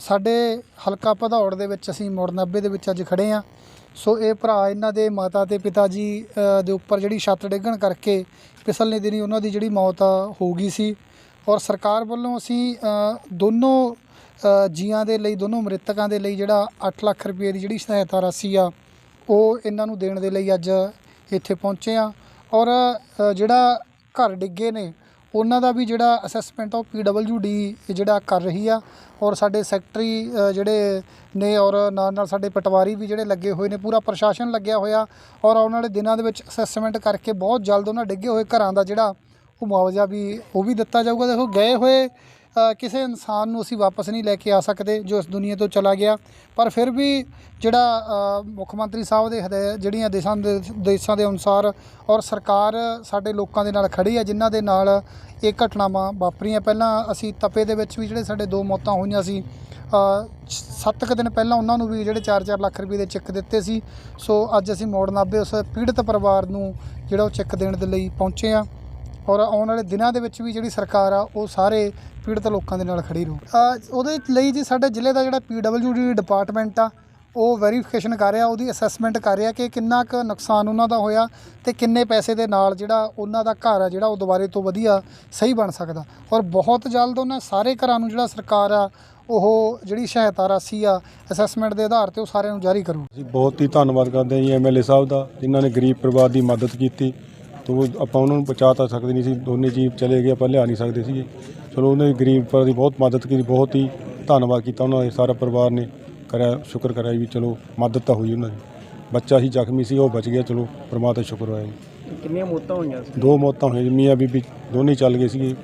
ਸਾਡੇ ਹਲਕਾ ਭਦੌੜ ਦੇ ਵਿੱਚ ਅਸੀਂ ਮੋੜ 90 ਦੇ ਵਿੱਚ ਅੱਜ ਖੜੇ ਆ ਸੋ ਇਹ ਭਰਾ ਇਹਨਾਂ ਦੇ ਮਾਤਾ ਤੇ ਪਿਤਾ ਜੀ ਦੇ ਉੱਪਰ ਜਿਹੜੀ ਛੱਤ ਡਿੱਗਣ ਕਰਕੇ ਪਿਛਲੇ ਦਿਨੀ ਉਹਨਾਂ ਦੀ ਜਿਹੜੀ ਮੌਤ ਹੋ ਗਈ ਸੀ। ਔਰ ਸਰਕਾਰ ਵੱਲੋਂ ਅਸੀਂ ਦੋਨੋਂ ਜੀਆਂ ਦੇ ਲਈ, ਦੋਨੋਂ ਮ੍ਰਿਤਕਾਂ ਦੇ ਲਈ ਜਿਹੜਾ 8 ਲੱਖ ਰੁਪਏ ਦੀ ਜਿਹੜੀ ਸਹਾਇਤਾ ਰਾਸ਼ੀ ਆ, ਉਹ ਇਹਨਾਂ ਨੂੰ ਦੇਣ ਦੇ ਲਈ ਅੱਜ ਇੱਥੇ ਪਹੁੰਚੇ ਆ ਔਰ ਜਿਹੜਾ ਘਰ ਡਿੱਗੇ ਨੇ ਉਹਨਾਂ ਦਾ ਵੀ ਜਿਹੜਾ ਅਸੈਸਮੈਂਟ ਉਹ ਡੀ ਜਿਹੜਾ ਕਰ ਰਹੀ ਆ ਔਰ ਸਾਡੇ ਸੈਕਟਰੀ ਜਿਹੜੇ ਨੇ ਔਰ ਨਾਲ ਨਾਲ ਸਾਡੇ ਪਟਵਾਰੀ ਵੀ ਜਿਹੜੇ ਲੱਗੇ ਹੋਏ ਨੇ, ਪੂਰਾ ਪ੍ਰਸ਼ਾਸਨ ਲੱਗਿਆ ਹੋਇਆ ਔਰ ਆਉਣ ਵਾਲੇ ਦਿਨਾਂ ਦੇ ਵਿੱਚ ਅਸੈਸਮੈਂਟ ਕਰਕੇ ਬਹੁਤ ਜਲਦ ਉਹਨਾਂ ਡਿੱਗੇ ਹੋਏ ਘਰਾਂ ਦਾ ਜਿਹੜਾ ਉਹ ਮੁਆਵਜ਼ਾ ਵੀ ਉਹ ਵੀ ਦਿੱਤਾ ਜਾਊਗਾ। ਦੇਖੋ ਗਏ ਹੋਏ ਕਿਸੇ ਇਨਸਾਨ ਨੂੰ ਅਸੀਂ ਵਾਪਸ ਨਹੀਂ ਲੈ ਕੇ ਆ ਸਕਦੇ ਜੋ ਇਸ ਦੁਨੀਆ ਤੋਂ ਚਲਾ ਗਿਆ। ਪਰ ਫਿਰ ਵੀ ਜਿਹੜਾ ਮੁੱਖ ਮੰਤਰੀ ਸਾਹਿਬ ਦੇ ਹਦਾਇਤ ਜਿਹੜੀਆਂ ਦੇਸ਼ਾਂ ਦੇ ਦੇਸ਼ਾਂ ਦੇ ਅਨੁਸਾਰ ਔਰ ਸਰਕਾਰ ਸਾਡੇ ਲੋਕਾਂ ਦੇ ਨਾਲ ਖੜੀ ਹੈ ਜਿਨ੍ਹਾਂ ਦੇ ਨਾਲ ਇਹ ਘਟਨਾਵਾਂ ਵਾਪਰੀਆਂ। ਪਹਿਲਾਂ ਅਸੀਂ ਤਪੇ ਦੇ ਵਿੱਚ ਵੀ ਜਿਹੜੇ ਸਾਡੇ ਦੋ ਮੌਤਾਂ ਹੋਈਆਂ ਸੀ ਅ, ਸੱਤ ਕੁ ਦਿਨ ਪਹਿਲਾਂ ਉਹਨਾਂ ਨੂੰ ਵੀ ਜਿਹੜੇ 4-4 ਲੱਖ ਰੁਪਏ ਦੇ ਚੈੱਕ ਦਿੱਤੇ ਸੀ। ਸੋ ਅੱਜ ਅਸੀਂ ਮੋੜ ਨਾਭੇ ਉਸ ਪੀੜਤ ਪਰਿਵਾਰ ਨੂੰ ਜਿਹੜਾ ਉਹ ਚੈੱਕ ਦੇਣ ਦੇ ਲਈ ਪਹੁੰਚੇ ਆ ਔਰ ਆਉਣ ਵਾਲੇ ਦਿਨਾਂ ਦੇ ਵਿੱਚ ਵੀ ਜਿਹੜੀ ਸਰਕਾਰ ਆ ਉਹ ਸਾਰੇ ਪੀੜਤ ਲੋਕਾਂ ਦੇ ਨਾਲ ਖੜੀ ਰਹੂ। ਉਹਦੇ ਲਈ ਜੀ ਸਾਡੇ ਜ਼ਿਲ੍ਹੇ ਦਾ ਜਿਹੜਾ ਡੀ ਡਿਪਾਰਟਮੈਂਟ ਆ, ਉਹ ਵੈਰੀਫਿਕੇਸ਼ਨ ਕਰ ਰਿਹਾ, ਉਹਦੀ ਅਸੈਸਮੈਂਟ ਕਰ ਰਿਹਾ ਕਿ ਕਿੰਨਾ ਕੁ ਨੁਕਸਾਨ ਉਹਨਾਂ ਦਾ ਹੋਇਆ ਤੇ ਕਿੰਨੇ ਪੈਸੇ ਦੇ ਨਾਲ ਜਿਹੜਾ ਉਹਨਾਂ ਦਾ ਘਰ ਆ, ਜਿਹੜਾ ਉਹ ਦੁਬਾਰੇ ਤੋਂ ਵਧੀਆ ਸਹੀ ਬਣ ਸਕਦਾ। ਔਰ ਬਹੁਤ ਜਲਦ ਉਹਨਾਂ ਸਾਰੇ ਘਰਾਂ ਨੂੰ ਜਿਹੜਾ ਸਰਕਾਰ ਆ, ਉਹ ਜਿਹੜੀ ਸਹਾਇਤਾ ਰਾਸ਼ੀ ਆ, ਅਸੈਸਮੈਂਟ ਦੇ ਆਧਾਰ ਤੇ ਉਹ ਸਾਰਿਆਂ ਨੂੰ ਜਾਰੀ ਕਰੂ ਅਸੀਂ ਬਹੁਤ ਹੀ ਧੰਨਵਾਦ ਕਰਦੇ ਹਾਂ ਜੀ ਐਮਐਲਏ ਸਾਹਿਬ ਦਾ, ਜਿਨ੍ਹਾਂ ਨੇ ਗਰੀਬ ਪਰਿਵਾਰ ਦੀ ਮਦਦ ਕੀਤੀ। ਤੋ ਆਪਾਂ ਉਹਨਾਂ ਨੂੰ ਪਹੁੰਚਾ ਤਾਂ ਸਕਦੇ ਨਹੀਂ ਸੀ ਦੋਨੇ ਜੀ ਚਲੇ ਗਏ ਆਪਾਂ ਲਿਆ ਨਹੀਂ ਸਕਦੇ ਸੀ ਚਲੋ ਉਹਨੇ ਗਰੀਬ ਪਰਿਵਾਰ ਦੀ ਬਹੁਤ ਮਦਦ ਕੀਤੀ ਬਹੁਤ ਹੀ ਧੰਨਵਾਦ ਕੀਤਾ ਉਹਨਾਂ ਦੇ ਸਾਰਾ ਪਰਿਵਾਰ ਨੇ ਕਰਿਆ ਸ਼ੁਕਰ ਕਰਿਆ ਵੀ ਚਲੋ ਮਦਦ ਤਾਂ ਹੋਈ ਉਹਨਾਂ ਦੀ। ਬੱਚਾ ਹੀ ਜ਼ਖਮੀ ਸੀ ਉਹ ਬਚ ਗਿਆ ਚਲੋ ਪਰਮਾਤਮਾ ਦਾ ਸ਼ੁਕਰ ਹੋਇਆ ਜੀ। ਕਿੰਨੀਆਂ ਮੌਤਾਂ ਹੋਈਆਂ ਸੀ? ਦੋ ਮੌਤਾਂ ਹੋਈਆਂ ਜੀ ਮੀਆਂ ਬੀਬੀ ਦੋਨੇ ਚੱਲ ਗਏ ਸੀਗੇ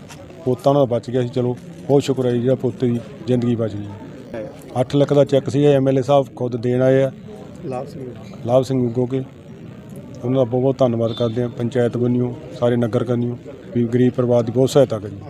ਪੋਤਾ ਉਹਨਾਂ ਦਾ ਬਚ ਗਿਆ ਸੀ ਚਲੋ ਬਹੁਤ ਸ਼ੁਕਰ ਹੈ ਜੀ ਜਿਹੜਾ ਪੋਤੇ ਦੀ ਜ਼ਿੰਦਗੀ ਬਚ ਗਈ 8 ਲੱਖ ਦਾ ਚੈੱਕ ਸੀ ਐਮਐਲਏ ਸਾਹਿਬ ਖੁਦ ਦੇਣ ਆਏ ਆ। ਲਾਭ ਸਿੰਘ। ਲਾਭ ਸਿੰਘ ਉਗੋਕੇ ਉਹਨਾਂ ਦਾ ਬਹੁਤ ਬਹੁਤ ਧੰਨਵਾਦ ਕਰਦੇ ਹਾਂ, ਪੰਚਾਇਤ ਬੰਨਿਓ ਸਾਰੇ ਨਗਰ ਕੰਨਿਓ, ਵੀ ਗਰੀਬ ਪਰਿਵਾਰ ਦੀ ਬਹੁਤ ਸਹਾਇਤਾ ਕਰੀ।